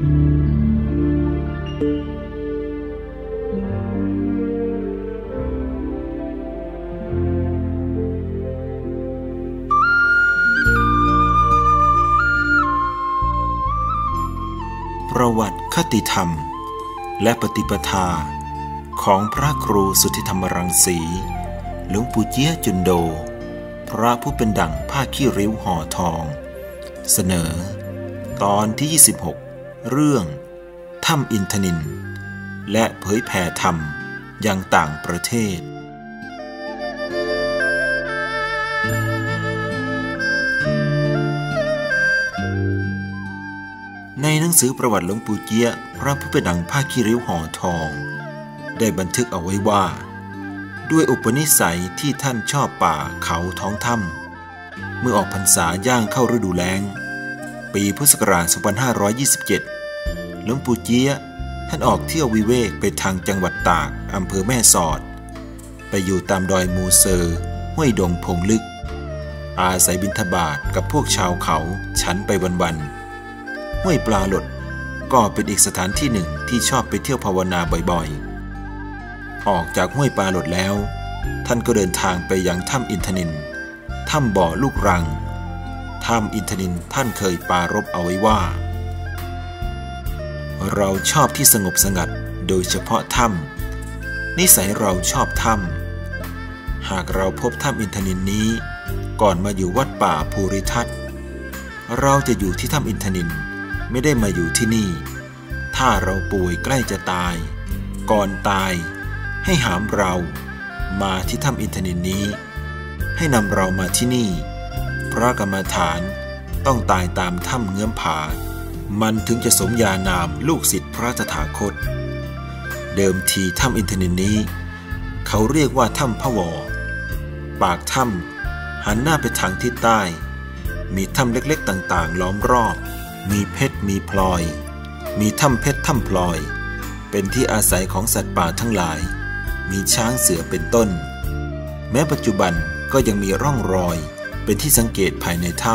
ประวัติคติธรรม และปฏิปทา ของพระครูสุทธิธรรมรังสี หลวงปู่เจี้ยจุนโด พระผู้เป็นดั่งผ้าขี้ริ้วห่อทอง เสนอ ตอนที่ 26 เรื่องถ้ำอินทนิน และเผยแผ่ธรรมยังต่างประเทศ ในหนังสือประวัติหลวงปู่เจียพระผู้เป็นดังผ้าขี้ริ้วห่อทอง ได้บันทึกเอาไว้ว่า ด้วยอุปนิสัยที่ท่านชอบป่าเขาท้องถ้ำเมื่อออกพรรษาย่างเข้าฤดูแล้ง ปี พุทธศักราช 2527 หลวงปู่เจี้ยท่านออกเที่ยววิเวกไปทางจังหวัดตาก อำเภอแม่สอด ไปอยู่ตามดอยมูเซอร์ ห้วยดงพงลึก อาศัยบิณฑบาตกับพวกชาวเขาฉันไปวันๆ ห้วยปลาหลดก็เป็นอีกสถานที่หนึ่งที่ชอบไปเที่ยวภาวนาบ่อยๆ ออกจากห้วยปลาหลดแล้ว ท่านก็เดินทางไปยังถ้ำอินทนิน ถ้ำบ่อลูกรัง ถ้ำอินทนินท่านเคยปารบเอาไว้ว่า เราชอบที่สงบสงัดโดยเฉพาะถ้ำนิสัยเราชอบถ้ำหากเราพบถ้ำอินทนินนี้ ก่อนมาอยู่วัดป่าภูริทัตเราจะอยู่ที่ถ้ำอินทนินไม่ได้มาอยู่ที่นี่ ถ้าเราป่วยใกล้จะตาย ก่อนตาย ให้หามเรา มาที่ถ้ำอินทนินนี้ ให้นำเรามาที่นี่ พระกรรมฐานต้องตายตามถ้ำเงื้อมผา มันถึงจะสมญานามลูกศิษย์พระตถาคต เดิมทีถ้ำอินทนินนี้ เขาเรียกว่าถ้ำพะวอ ปากถ้ำหันหน้าไปทางทิศใต้ มีถ้ำเล็กๆต่างๆ ล้อมรอบ มีเพชรมีพลอย มีถ้ำเพชรถ้ำพลอย เป็นที่อาศัยของสัตว์ป่าทั้งหลาย มีช้างเสือเป็นต้น แม้ปัจจุบันก็ยังมีร่องรอย เป็นที่สังเกตภายในถ้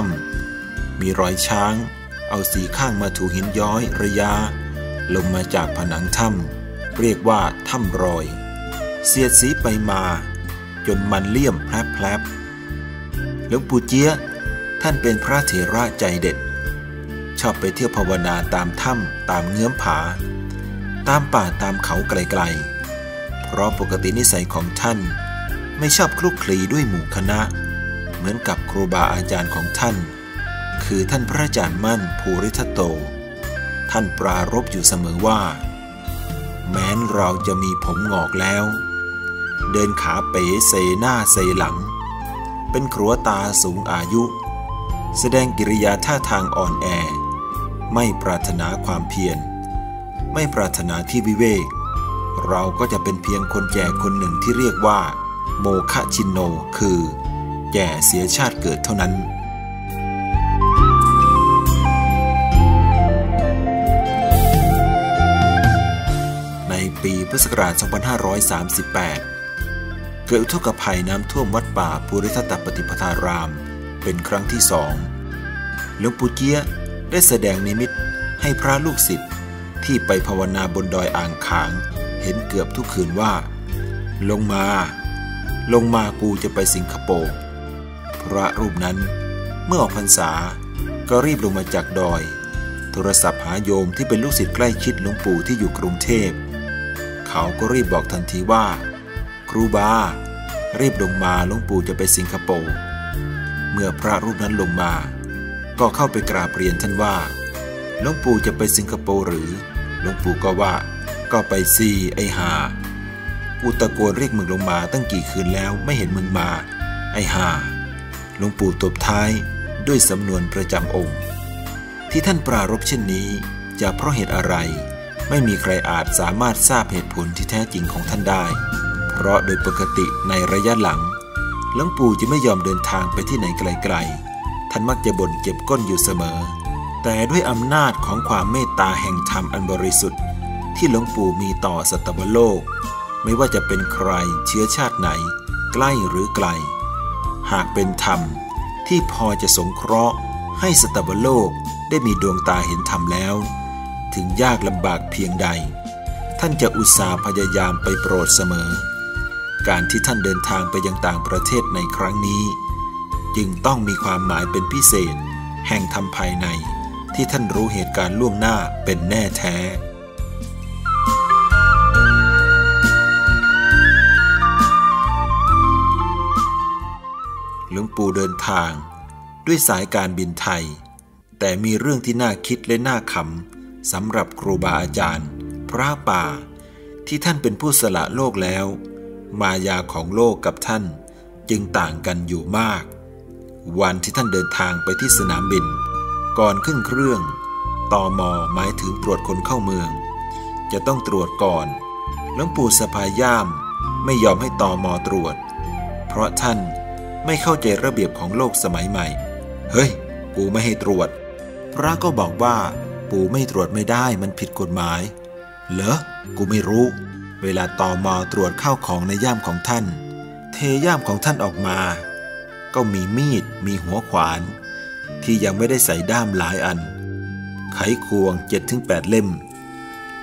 ำมีรอยช้าง เอาสีข้างมาถูหินย้อยระยะ ลงมาจากผนังถ้ำเรียกว่าถ้ำรอย เสียดสีไปมา จนมันเลี่ยมแพลบหลวงปู่เจี้ยท่านเป็นพระเถระใจเด็ด ชอบไปเที่ยวภาวนาตามถ้ำตามเงื้อมผา ตามป่าตามเขาไกลๆ เพราะปกตินิสัยของท่านไม่ชอบคลุกคลีด้วยหมู่คณะ มือนกับครูบาอาจารย์ของท่าน คือท่านพระอาจารย์มั่นภูริทัตโต ท่านปรารบอยู่เสมอว่า แม้นเราจะมีผมงอกแล้ว เดินขาเป๋เซหน้าเซหลัง เป็นครัวตาสูงอายุ แสดงกิริยาท่าทางอ่อนแอ ไม่ปรารถนาความเพียร ไม่ปรารถนาที่วิเวก เราก็จะเป็นเพียงคนแก่คนหนึ่งที่เรียกว่า โมคะชินโนคือ แก่เสียชาติเกิดเท่านั้น ในปีพุทธศักราช 2538 เกิดอุทกภัยน้ำท่วมวัดป่าภูริทัตปฏิปทาราม เป็นครั้งที่สองหลวงปู่เกี้ยได้แสดงนิมิตให้พระลูกศิษย์ที่ไปภาวนาบนดอยอ่างขาง เห็นเกือบทุกคืนว่า ลงมา ลงมากูจะไปสิงคโปร์ พระรูปนั้น เมื่อออกพรรษาก็รีบลงมาจากดอย โทรศัพท์หาโยมที่เป็นลูกศิษย์ใกล้ชิดหลวงปู่ที่อยู่กรุงเทพ เขาก็รีบบอกทันทีว่า ครูบา รีบลงมาหลวงปู่จะไปสิงคโปร์ เมื่อพระรูปนั้นลงมา ก็เข้าไปกราบเรียนท่านว่าหลวงปู่จะไปสิงคโปร์หรือหลวงปู่ก็ว่า ก็ไปซีไอหากูตะโกนเรียกมึงลงมาตั้งกี่คืนแล้วไม่เห็นมึงมา ไอหา หลวงปู่ตบท้ายด้วยสำนวนประจำองค์ ที่ท่านปรารบเช่นนี้จะเพราะเหตุอะไร ไม่มีใครอาจสามารถทราบเหตุผลที่แท้จริงของท่านได้ เพราะโดยปกติในระยะหลังหลวงปู่จะไม่ยอมเดินทางไปที่ไหนไกลๆ ท่านมักจะบ่นเจ็บก้นอยู่เสมอ แต่ด้วยอำนาจของความเมตตาแห่งธรรมอันบริสุทธิ์ ที่หลวงปู่มีต่อสัตวโลก ไม่ว่าจะเป็นใครเชื้อชาติไหน ใกล้หรือไกล หากเป็นธรรม ที่พอจะสงเคราะห์ ให้สตวโลกได้มีดวงตาเห็นธรรมแล้ว ถึงยากลำบากเพียงใด ท่านจะอุตส่าห์พยายามไปโปรดเสมอ การที่ท่านเดินทางไปยังต่างประเทศในครั้งนี้ จึงต้องมีความหมายเป็นพิเศษ แห่งธรรมภายในที่ท่านรู้เหตุการณ์ล่วงหน้าเป็นแน่แท้ หลวงปู่เดินทาง ด้วยสายการบินไทย แต่มีเรื่องที่น่าคิดและน่าขำสำหรับครูบาอาจารย์ พระป่า ที่ท่านเป็นผู้สละโลกแล้ว มายาของโลกกับท่านจึงต่างกันอยู่มาก วันที่ท่านเดินทางไปที่สนามบิน ก่อนขึ้นเครื่องตอมอหมายถึงตรวจคนเข้าเมือง จะต้องตรวจก่อนหลวงปู่สภาย่ามไม่ยอมให้ตอมอตรวจ เพราะท่าน ไม่เข้าใจระเบียบของโลกสมัยใหม่ เฮ้ย ปู่ไม่ให้ตรวจ พระก็บอกว่า ปู่ไม่ตรวจไม่ได้มันผิดกฎหมาย เหรอ กูไม่รู้ เวลาต่อมอตรวจเข้าของในย่ามของท่าน เทย่ามของท่านออกมา ก็มีมีด มีหัวขวาน ที่ยังไม่ได้ใส่ด้ามหลายอัน ไขควง 7-8 เล่ม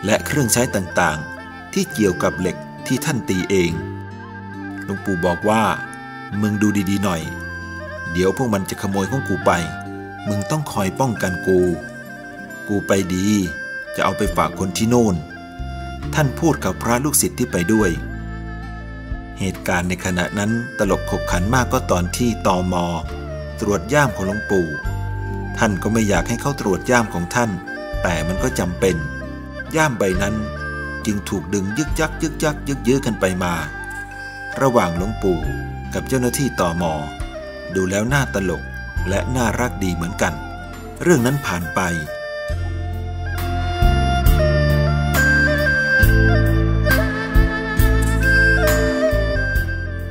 และเครื่องใช้ต่างๆ ที่เกี่ยวกับเหล็กที่ท่านตีเอง หลวงปู่บอกว่า มึงดูดีๆหน่อย เดี๋ยวพวกมันจะขโมยของกูไป มึงต้องคอยป้องกันกู กูไปดี จะเอาไปฝากคนที่โน่น ท่านพูดกับพระลูกศิษย์ที่ไปด้วย เหตุการณ์ในขณะนั้นตลกขบขันมากก็ตอนที่ตอมอตรวจย่ามของหลวงปู่ ท่านก็ไม่อยากให้เขาตรวจย่ามของท่าน แต่มันก็จำเป็น ย่ามใบนั้นจึงถูกดึงยึกยักยึกยักยึกยื้อกันไปมา ระหว่างหลวงปู่กับเจ้าหน้าที่ต่อมอ ดูแล้วน่าตลกและน่ารักดีเหมือนกัน เรื่องนั้นผ่านไป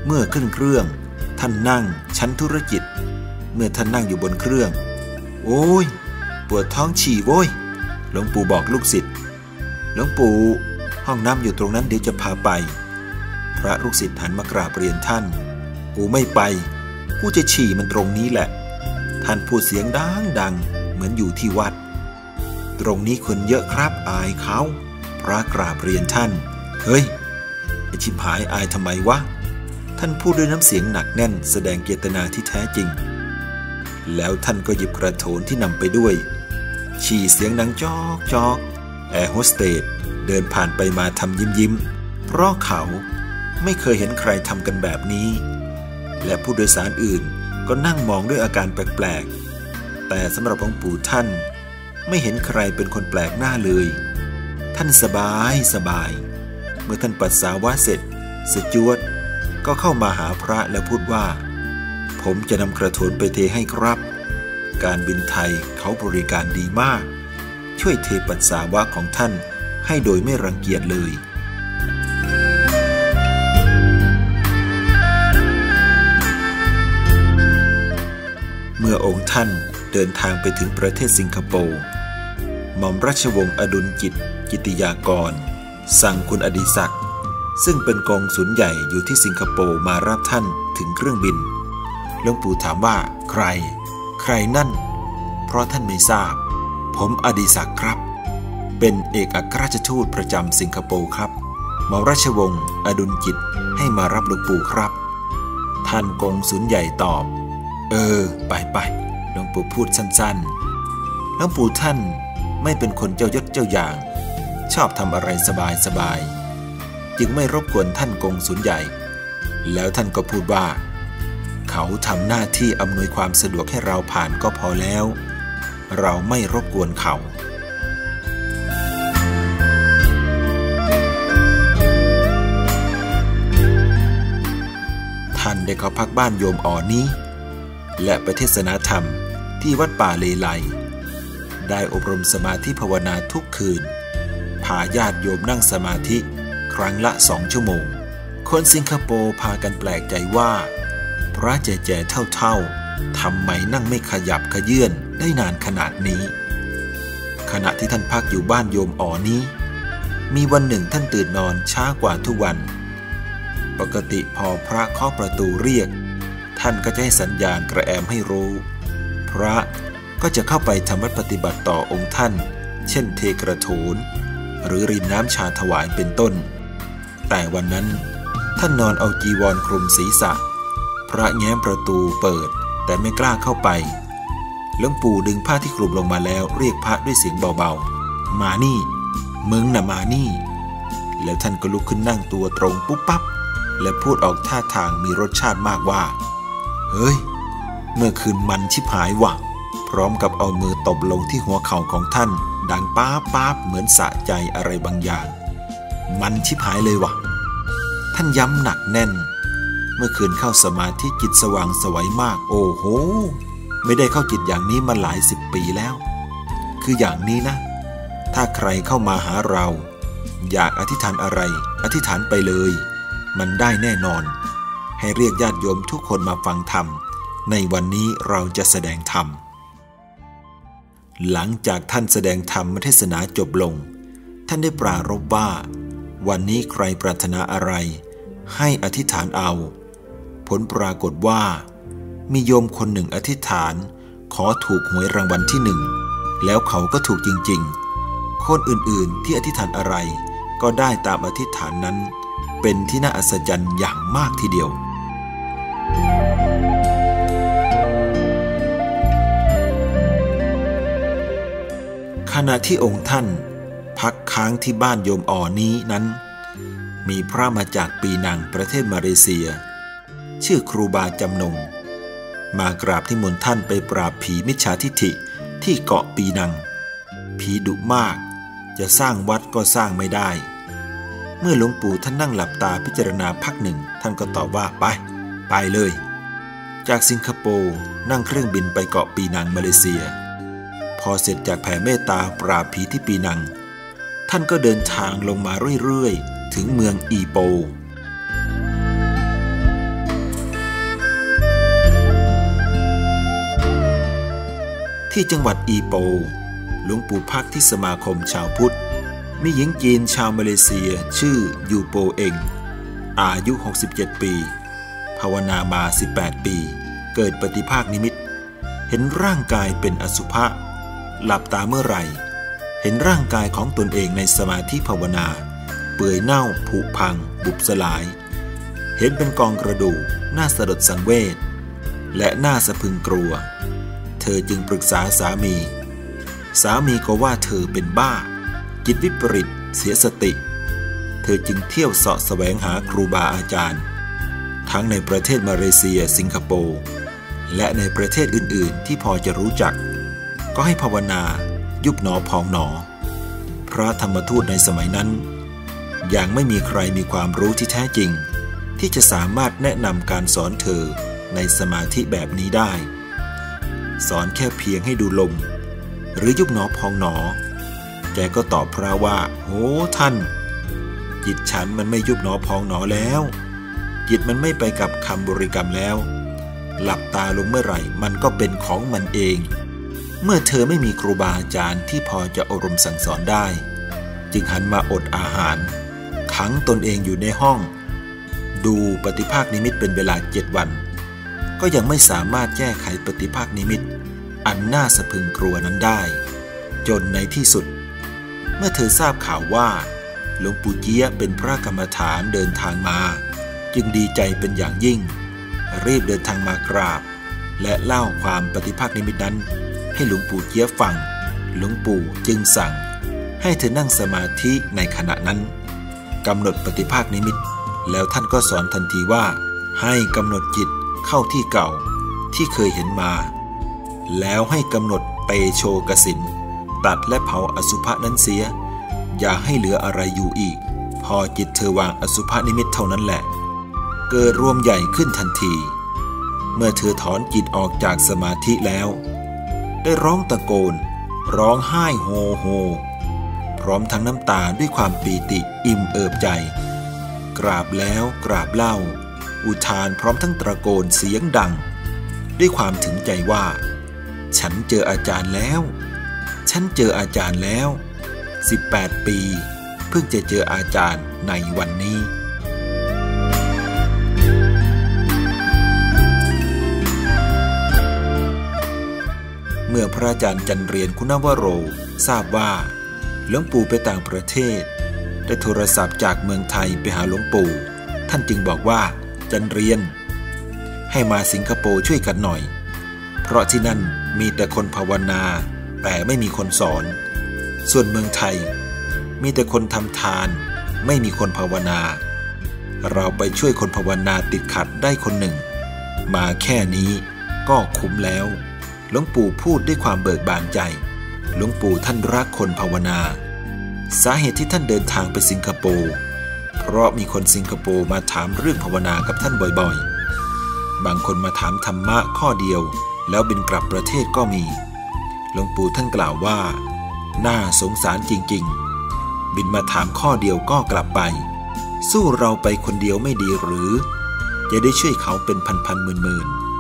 เมื่อขึ้นเครื่อง ท่านนั่งชั้นธุรกิจ เมื่อท่านนั่งอยู่บนเครื่อง โอ้ย ปวดท้องฉี่โว้ยหลวงปู่บอกลูกศิษย์หลวงปู่ห้องน้ำอยู่ตรงนั้นเดี๋ยวจะพาไป พระลูกศิษย์หันมากราบเรียนท่าน กูไม่ไป กูจะฉี่มันตรงนี้แหละ ท่านพูดเสียงดังดังเหมือนอยู่ที่วัด ตรงนี้คนเยอะครับอายเขา พระกราบเรียนท่าน เฮ้ยไอชิมหายอายทำไมวะ ท่านพูดด้วยน้ำเสียงหนักแน่นแสดงเจตนาที่แท้จริง แล้วท่านก็หยิบกระโถนที่นำไปด้วย ฉี่เสียงดังจอกจอกแอร์โฮสเตสเดินผ่านไปมาทำยิ้มยิ้มเพราะเขา ไม่เคยเห็นใครทำกันแบบนี้ และผู้โดยสารอื่นก็นั่งมองด้วยอาการแปลกๆ แต่สำหรับหลวงปู่ท่าน ไม่เห็นใครเป็นคนแปลกหน้าเลย ท่านสบายสบาย เมื่อท่านปัสสาวะเสร็จสจวดก็เข้ามาหาพระแล้วพูดว่า ผมจะนำกระโถนไปเทให้ครับ การบินไทยเขาบริการดีมาก ช่วยเทปัสสาวะของท่านให้โดยไม่รังเกียจเลย เมื่อองค์ท่านเดินทางไปถึงประเทศสิงคโปร์หม่อมราชวงศ์อดุลจิตกิติยากร สั่งคุณอดิศักดิ์ซึ่งเป็นกองสุนใหญ่อยู่ที่สิงคโปร์มารับท่านถึงเครื่องบินหลวงปู่ถามว่าใคร ใครนั่น เพราะท่านไม่ทราบ ผมอดิศักดิ์ครับ เป็นเอกอัครราชทูตประจำสิงคโปร์ครับหมอมราชวงศ์อดุลจิตให้มารับหลวงปู่ครับ ท่านกงสุนใหญ่ตอบ เออ ไปไปหลวงปู่พูดสั้นๆหลวงปู่ท่านไม่เป็นคนเจ้ายศเจ้าอย่าง ชอบทำอะไรสบายสบาย จึงไม่รบกวนท่านกงสุนใหญ่ แล้วท่านก็พูดว่า เขาทำหน้าที่อำนวยความสะดวกให้เราผ่านก็พอแล้ว เราไม่รบกวนเขาท่านได้เข้าพักบ้านโยมอ่อนี้ และไปเทศนาธรรมที่วัดป่าเลไล ได้อบรมสมาธิภาวนาทุกคืน พาญาติโยมนั่งสมาธิครั้งละสองชั่วโมง คนสิงคโปร์พากันแปลกใจว่า พระแจ่ๆเท่าๆทำไมนั่งไม่ขยับขยื่นได้นานขนาดนี้ ขณะที่ท่านพักอยู่บ้านโยมอ๋อนี้ มีวันหนึ่งท่านตื่นนอนช้ากว่าทุกวัน ปกติพอพระเคาะประตูเรียก ท่านก็จะให้สัญญาณกระแอมให้รู้ พระก็จะเข้าไปทำวัดปฏิบัติต่อองค์ท่าน เช่นเทกระโถน หรือรินน้ำชาถวายเป็นต้น แต่วันนั้น ท่านนอนเอาจีวรคลุมศีรษะ พระแง้มประตูเปิดแต่ไม่กล้าเข้าไปหลวงปู่ดึงผ้าที่คลุมลงมาแล้วเรียกพระด้วยเสียงเบาๆ มานี่ มึงน่ะมานี่ แล้วท่านก็ลุกขึ้นนั่งตัวตรงปุ๊บปั๊บ และพูดออกท่าทางมีรสชาติมากว่า เฮ้ย เมื่อคืนมันชิบหายว่ะพร้อมกับเอามือตบลงที่หัวเข่าของท่าน ดังป้าป้าเหมือนสะใจอะไรบางอย่าง มันชิบหายเลยว่ะท่านย้ำหนักแน่น เมื่อคืนเข้าสมาธิจิตสว่างสวัยมาก โอ้โห ไม่ได้เข้าจิตอย่างนี้มาหลายสิบปีแล้ว คืออย่างนี้นะ ถ้าใครเข้ามาหาเรา อยากอธิษฐานอะไร อธิษฐานไปเลย มันได้แน่นอน ให้เรียกญาติโยมทุกคนมาฟังธรรม ในวันนี้เราจะแสดงธรรม หลังจากท่านแสดงธรรมเทศนาจบลง ท่านได้ปรารบว่า วันนี้ใครปรารถนาอะไร ให้อธิษฐานเอา ผลปรากฏว่า มีโยมคนหนึ่งอธิษฐาน ขอถูกหวยรางวัลที่หนึ่ง แล้วเขาก็ถูกจริง ๆ คนอื่นๆที่อธิษฐานอะไรก็ได้ตามอธิษฐานนั้น เป็นที่น่าอัศจรรย์อย่างมากทีเดียว ขณะที่องค์ท่าน พักค้างที่บ้านโยมอ่อนี้นั้น มีพระมาจากปีนังประเทศมาเลเซีย ชื่อครูบาจำนง มากราบที่มนท่านไปปราบผีมิจฉาทิฐิที่เกาะปีนัง ผีดุมาก จะสร้างวัดก็สร้างไม่ได้ เมื่อหลวงปู่ท่านนั่งหลับตาพิจารณาพักหนึ่ง ท่านก็ตอบว่าไป ไปเลย จากสิงคโปร์นั่งเครื่องบินไปเกาะปีนังมาเลเซีย พอเสร็จจากแผ่เมตตาปราบผีที่ปีนัง ท่านก็เดินทางลงมาเรื่อยๆ ถึงเมืองอีโปที่จังหวัดอีโป หลวงปู่พักที่สมาคมชาวพุทธ มีหญิงจีนชาวมาเลเซียชื่อยูโปเอง อายุ 67 ปี ภาวนามา 18 ปี เกิดปฏิภาคนิมิต เห็นร่างกายเป็นอสุภะหลับตาเมื่อไหร่ เห็นร่างกายของตนเองในสมาธิภาวนา เปื่อยเน่าผุพัง บุบสลาย เห็นเป็นกองกระดูกน่าสลดสังเวชและน่าสะพึงกลัว เธอจึงปรึกษาสามี สามีก็ว่าเธอเป็นบ้า จิตวิปริตเสียสติ เธอจึงเที่ยวเสาะแสวงหาครูบาอาจารย์ ทั้งในประเทศมาเลเซีย สิงคโปร์และในประเทศอื่น ๆ ที่พอจะรู้จัก ก็ให้ภาวนายุบหนอพองหนอ พระธรรมทูตในสมัยนั้น ยังไม่มีใครมีความรู้ที่แท้จริง ที่จะสามารถแนะนำการสอนเธอในสมาธิแบบนี้ได้ สอนแค่เพียงให้ดูลม หรือยุบหนอพองหนอ แกก็ตอบพระว่า โหท่าน จิตฉันมันไม่ยุบหนอพองหนอแล้ว จิตมันไม่ไปกับคำบริกรรมแล้ว หลับตาลงเมื่อไหร่มันก็เป็นของมันเอง เมื่อเธอไม่มีครูบาอาจารย์ที่พอจะอบรมสั่งสอนได้ จึงหันมาอดอาหาร ขังตนเองอยู่ในห้อง ดูปฏิภาคนิมิตเป็นเวลาเจ็ดวัน ก็ยังไม่สามารถแก้ไขปฏิภาคนิมิต อันน่าสะพึงกลัวนั้นได้ จนในที่สุด เมื่อเธอทราบข่าวว่าหลวงปู่เจี๊ยเป็นพระกรรมฐานเดินทางมา จึงดีใจเป็นอย่างยิ่ง รีบเดินทางมากราบ และเล่าความปฏิภาคนิมิตนั้น ให้หลวงปู่เจี๊ยฟัง หลวงปู่จึงสั่ง ให้เธอนั่งสมาธิในขณะนั้นกำหนดปฏิภาคนิมิต แล้วท่านก็สอนทันทีว่า ให้กำหนดจิตเข้าที่เก่าที่เคยเห็นมา แล้วให้กำหนดเตโชกสินตัดและเผาอสุภะนั้นเสีย อย่าให้เหลืออะไรอยู่อีก พอจิตเธอวางอสุภะนิมิตเท่านั้นแหละ เกิดรวมใหญ่ขึ้นทันที เมื่อเธอถอนจิตออกจากสมาธิแล้ว ได้ร้องตะโกน ร้องไห้โฮโฮ พร้อมทั้งน้ำตาด้วยความปีติอิ่มเอิบใจ กราบแล้วกราบเล่า อุทานพร้อมทั้งตะโกนเสียงดัง ด้วยความถึงใจว่า ฉันเจออาจารย์แล้ว ฉันเจออาจารย์แล้ว 18 ปี เพิ่งจะเจออาจารย์ในวันนี้ เมื่อพระอาจารย์จันเรียนคุณวโร ทราบว่าหลวงปู่ไปต่างประเทศ ได้โทรศัพท์จากเมืองไทยไปหาหลวงปู่ ท่านจึงบอกว่าจันเรียน ให้มาสิงคโปร์ช่วยกันหน่อย เพราะที่นั่นมีแต่คนภาวนา แต่ไม่มีคนสอน ส่วนเมืองไทย มีแต่คนทำทาน ไม่มีคนภาวนา เราไปช่วยคนภาวนาติดขัดได้คนหนึ่ง มาแค่นี้ก็คุ้มแล้ว หลวงปู่พูดด้วยความเบิกบานใจ หลวงปู่ท่านรักคนภาวนา สาเหตุที่ท่านเดินทางไปสิงคโปร์เพราะมีคนสิงคโปร์มาถามเรื่องภาวนากับท่านบ่อยๆ บางคนมาถามธรรมะข้อเดียว แล้วบินกลับประเทศก็มี หลวงปู่ท่านกล่าวว่า น่าสงสารจริงๆ บินมาถามข้อเดียวก็กลับไป สู้เราไปคนเดียวไม่ดีหรือ จะได้ช่วยเขาเป็นพันๆหมื่นๆ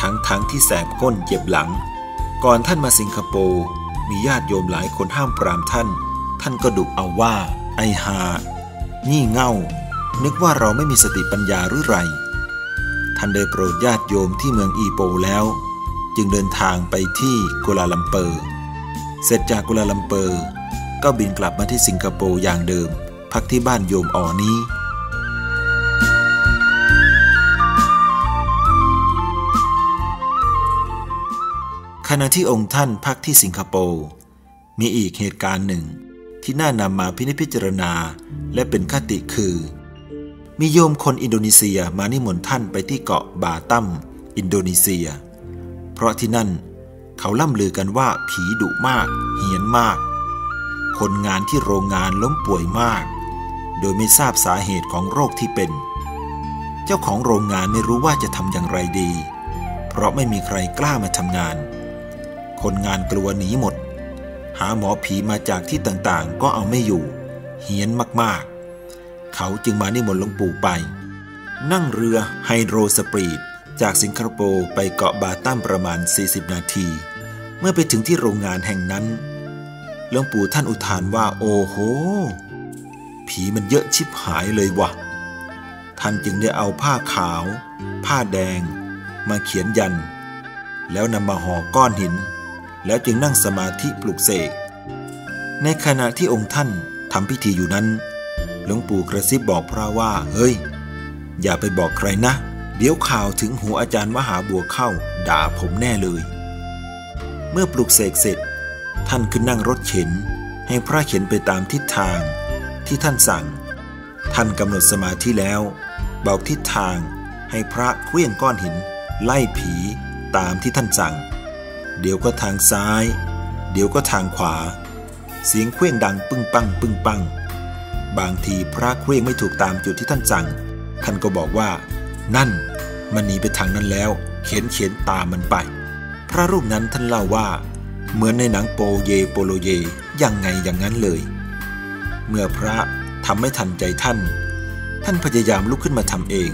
ทั้งทั้งที่แสบก้นเจ็บหลัง ก่อนท่านมาสิงคโปร์มีญาติโยมหลายคนห้ามปรามท่าน ท่านก็ดุเอาว่า ไอหานี่เง่า นึกว่าเราไม่มีสติปัญญาหรือไร ท่านได้โปรดญาติโยมที่เมืองอีโปแล้ว จึงเดินทางไปที่กัวลาลัมเปอร์ เสร็จจากกัวลาลัมเปอร์ ก็บินกลับมาที่สิงคโปร์อย่างเดิม พักที่บ้านโยมอ๋อนี้ ขณะที่องค์ท่านพักที่สิงคโปร์มีอีกเหตุการณ์หนึ่ง ที่น่านำมาพินิจพิจารณาและเป็นคติคือ มีโยมคนอินโดนีเซียมานิมนต์ท่านไปที่เกาะบาตัมอินโดนีเซีย เพราะที่นั่นเขาล่ำลือกันว่าผีดุมาก เหียนมาก คนงานที่โรงงานล้มป่วยมาก โดยไม่ทราบสาเหตุของโรคที่เป็น เจ้าของโรงงานไม่รู้ว่าจะทำอย่างไรดี เพราะไม่มีใครกล้ามาทำงาน คนงานกลัวหนีหมด หาหมอผีมาจากที่ต่างๆ ก็เอาไม่อยู่ เฮี้ยนมากๆ เขาจึงมานิมนต์หลวงปู่ไป นั่งเรือไฮโดรสปรีดจากสิงคโปร์ไปเกาะบาตัมประมาณ 40 นาที เมื่อไปถึงที่โรงงานแห่งนั้นหลวงปู่ท่านอุทานว่าโอ้โห ผีมันเยอะชิบหายเลยวะท่านจึงได้เอาผ้าขาว ผ้าแดง มาเขียนยัน แล้วนำมาห่อก้อนหิน แล้วจึงนั่งสมาธิปลุกเสก ในขณะที่องค์ท่านทำพิธีอยู่นั้น หลวงปู่กระซิบบอกพระว่า เฮ้ย อย่าไปบอกใครนะ เดี๋ยวข่าวถึงหูอาจารย์มหาบัวเข้า ด่าผมแน่เลย เมื่อปลุกเสกเสร็จ ท่านขึ้นนั่งรถเข็น ให้พระเข็นไปตามทิศทาง ที่ท่านสั่ง ท่านกำหนดสมาธิแล้ว บอกทิศทางให้พระเคลื่องก้อนหิน ไล่ผีตามที่ท่านสั่ง เดี๋ยวก็ทางซ้าย เดี๋ยวก็ทางขวา เสียงเคร่งดังปึ้งปังปึ้งปัง บางทีพระเคร่งไม่ถูกตามจุดที่ท่านสั่ง ท่านก็บอกว่า นั่น มันหนีไปทางนั้นแล้ว เขียนเขียนตามมันไป พระรูปนั้นท่านเล่าว่า เหมือนในหนังโปเยโปโลเยยังไงอย่างนั้นเลย เมื่อพระทำไม่ทันใจท่าน ท่านพยายามลุกขึ้นมาทำเอง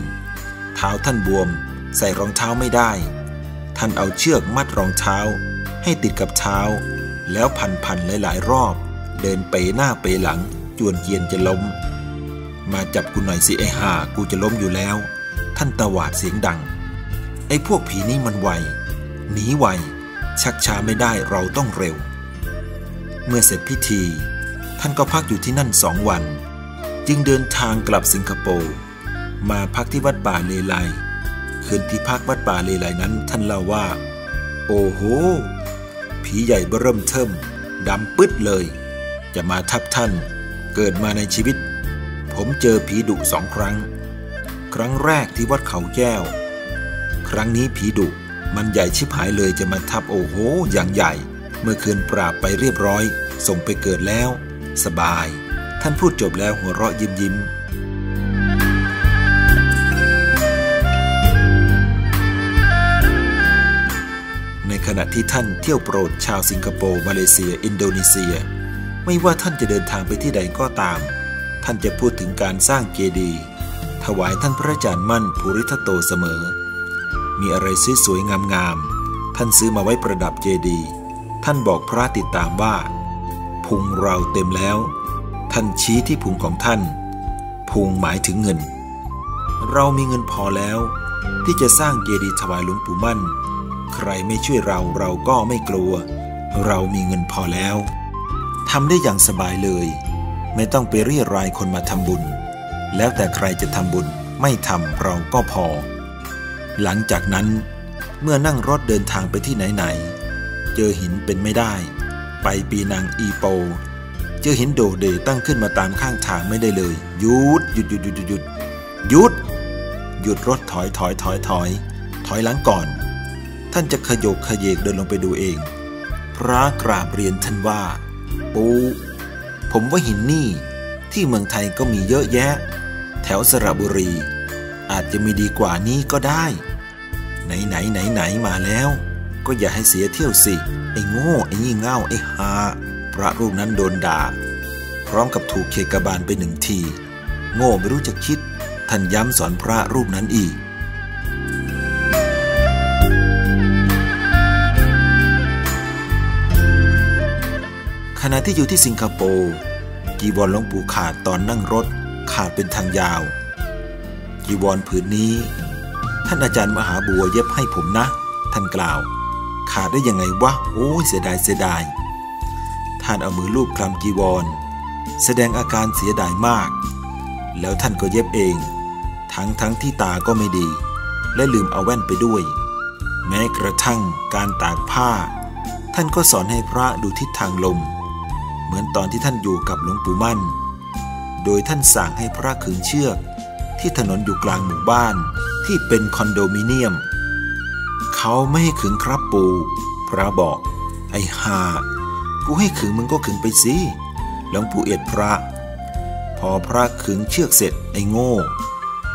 เท้าท่านบวม ใส่รองเท้าไม่ได้ ท่านเอาเชือกมัดรองเท้า ให้ติดกับเท้า แล้วพันพันหลายๆ รอบ เดินไปหน้าไปหลัง จวนเกียนจะล้ม มาจับกูหน่อยสิไอ้ห่ากูจะล้มอยู่แล้ว ท่านตวาดเสียงดัง ไอ้พวกผีนี่มันไวหนีไวชักช้าไม่ได้เราต้องเร็ว เมื่อเสร็จพิธี ท่านก็พักอยู่ที่นั่นสองวัน จึงเดินทางกลับสิงคโปร์มาพักที่วัดป่าเลไล คืนที่พักวัดป่าเลไลนั้นท่านเล่าว่า โอ้โห ผีใหญ่เบิ่มเทิมดำปึ๊ดเลย จะมาทับท่าน เกิดมาในชีวิต ผมเจอผีดุสองครั้ง ครั้งแรกที่วัดเขาแก้ว ครั้งนี้ผีดุมันใหญ่ชิบหายเลยจะมาทับโอ้โห อย่างใหญ่ เมื่อคืนปราบไปเรียบร้อย ส่งไปเกิดแล้ว สบาย ท่านพูดจบแล้วหัวเราะยิ้มยิ้ม ขณะที่ท่านเที่ยวโปรดชาวสิงคโปร์มาเลเซีย อินโดนีเซีย ไม่ว่าท่านจะเดินทางไปที่ใดก็ตาม ท่านจะพูดถึงการสร้างเจดีย์ถวายท่านพระอาจารย์มั่นภูริทัตโตเสมอ มีอะไรสวยๆงามๆท่านซื้อมาไว้ประดับเจดีย์ท่านบอกพระติดตามว่า พุงเราเต็มแล้ว ท่านชี้ที่พุงของท่าน พุงหมายถึงเงิน เรามีเงินพอแล้ว ที่จะสร้างเจดีย์ถวายหลวงปู่มั่น ใครไม่ช่วยเราเราก็ไม่กลัว เรามีเงินพอแล้วทำได้อย่างสบายเลย ไม่ต้องไปเรียรายคนมาทำบุญ แล้วแต่ใครจะทำบุญไม่ทำเราก็พอ หลังจากนั้น เมื่อนั่งรถเดินทางไปที่ไหนๆเจอหินเป็นไม่ได้ ไปปีนังอีโป เจอหินโดเดตั้งขึ้นมาตามข้างทางไม่ได้เลยหยุดหยุดหยุดหยุดหยุดหยุดหยุดรถถอยถอยถอยถอย ถอยหลังก่อน ท่านจะขยกขยเยกเดินลงไปดูเอง พระกราบเรียนท่านว่า ปูผมว่าหินนี่ที่เมืองไทยก็มีเยอะแยะ แถวสระบุรี อาจจะมีดีกว่านี้ก็ได้ ไหนไหนไหนไหนมาแล้ว ก็อย่าให้เสียเที่ยวสิ ไอ้โง่ไอ้งี่เง่าไอ้ฮาพระรูปนั้นโดนด่า พร้อมกับถูกเคกบาลไปหนึ่งที โง่ไม่รู้จะคิดท่านย้ำสอนพระรูปนั้นอีก ณะที่อยู่ที่สิงคโปร์จีวรหลวงปู่ขาดตอนนั่งรถขาดเป็นทางยาว จีวรผืนนี้ ท่านอาจารย์มหาบัวเย็บให้ผมนะ ท่านกล่าว ขาดได้ยังไงวะโอ้ยเสียดายเสียดาย ท่านเอามือลูบคลำจีวร แสดงอาการเสียดายมาก แล้วท่านก็เย็บเอง ทั้งทั้งที่ตาก็ไม่ดี และลืมเอาแว่นไปด้วย แม้กระทั่งการตากผ้า ท่านก็สอนให้พระดูทิศทางลม เหมือนตอนที่ท่านอยู่กับหลวงปู่มั่น โดยท่านสั่งให้พระขึงเชือก ที่ถนนอยู่กลางหมู่บ้านที่เป็นคอนโดมิเนียม เขาไม่ให้ขึงครับปู่พระบอก ไอ้ห่ากูให้ขึงมึงก็ขึงไปสิหลวงปู่เอ็ดพระ พอพระขึงเชือกเสร็จไอ้โง่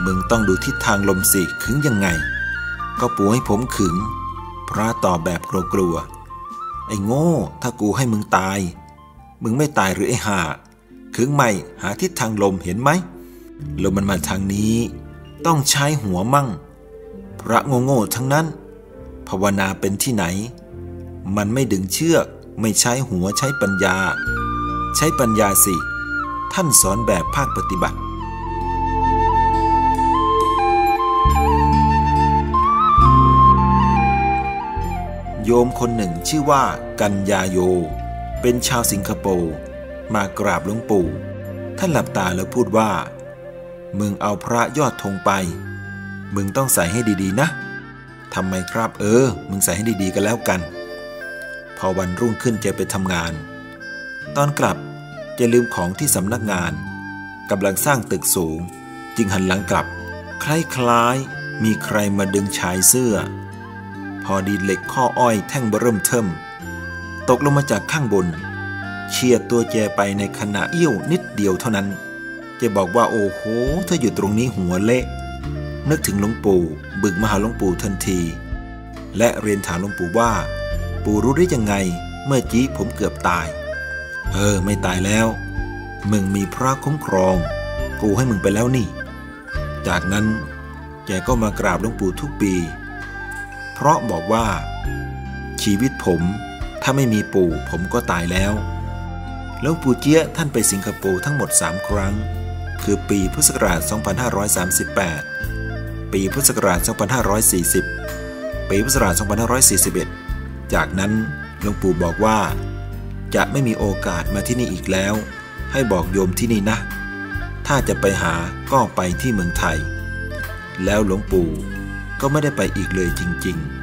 มึงต้องดูทิศทางลมสิขึงยังไง ก็ปู่ให้ผมขึง พระตอบแบบกลัวๆไอ้โง่ ถ้ากูให้มึงตาย มึงไม่ตายหรือไอ้ห่าขึงใหม่หาทิศทางลมเห็นไหม ลมมันมาทางนี้ ต้องใช้หัวมั่ง พระโง่ๆทั้งนั้น ภาวนาเป็นที่ไหน มันไม่ดึงเชือก ไม่ใช้หัวใช้ปัญญา ใช้ปัญญาสิ ท่านสอนแบบภาคปฏิบัติโยมคนหนึ่งชื่อว่ากัญญาโย เป็นชาวสิงคโปร์มากราบหลวงปู่ ท่านหลับตาแล้วพูดว่า มึงเอาพระยอดธงไป มึงต้องใส่ให้ดีๆนะทำไมครับเออ มึงใส่ให้ดีๆกันแล้วกัน พอวันรุ่งขึ้นจะไปทำงาน ตอนกลับจะลืมของที่สำนักงานกำลังสร้างตึกสูง จึงหันหลังกลับ คล้ายๆมีใครมาดึงชายเสื้อ พอดีเหล็กข้ออ้อยแท่งเบิ่มเทิม ตกลงมาจากข้างบน เฉียดตัวแจไปในขณะเอี้ยวนิดเดียวเท่านั้นจะบอกว่าโอ้โห ถ้าอยู่ตรงนี้หัวเละ นึกถึงหลวงปู่บึกมาหาหลวงปู่ทันที และเรียนถามหลวงปู่ว่า ปู่รู้ได้ยังไง เมื่อกี้ผมเกือบตาย เออ ไม่ตายแล้ว มึงมีพระคุ้มครอง กูให้มึงไปแล้วนี่ จากนั้นแกก็มากราบหลวงปู่ทุกปี เพราะบอกว่า ชีวิตผม ถ้าไม่มีปู่ผมก็ตายแล้วหลวงปู่เจี๊ยท่านไปสิงคโปร์ทั้งหมด 3 ครั้ง คือปีพุทธศักราช 2538 ปีพุทธศักราช 2540 ปีพุทธศักราช 2541 จากนั้นหลวงปู่บอกว่า จะไม่มีโอกาสมาที่นี่อีกแล้ว ให้บอกโยมที่นี่นะ ถ้าจะไปหาก็ไปที่เมืองไทย แล้วหลวงปู่ก็ไม่ได้ไปอีกเลยจริง ๆ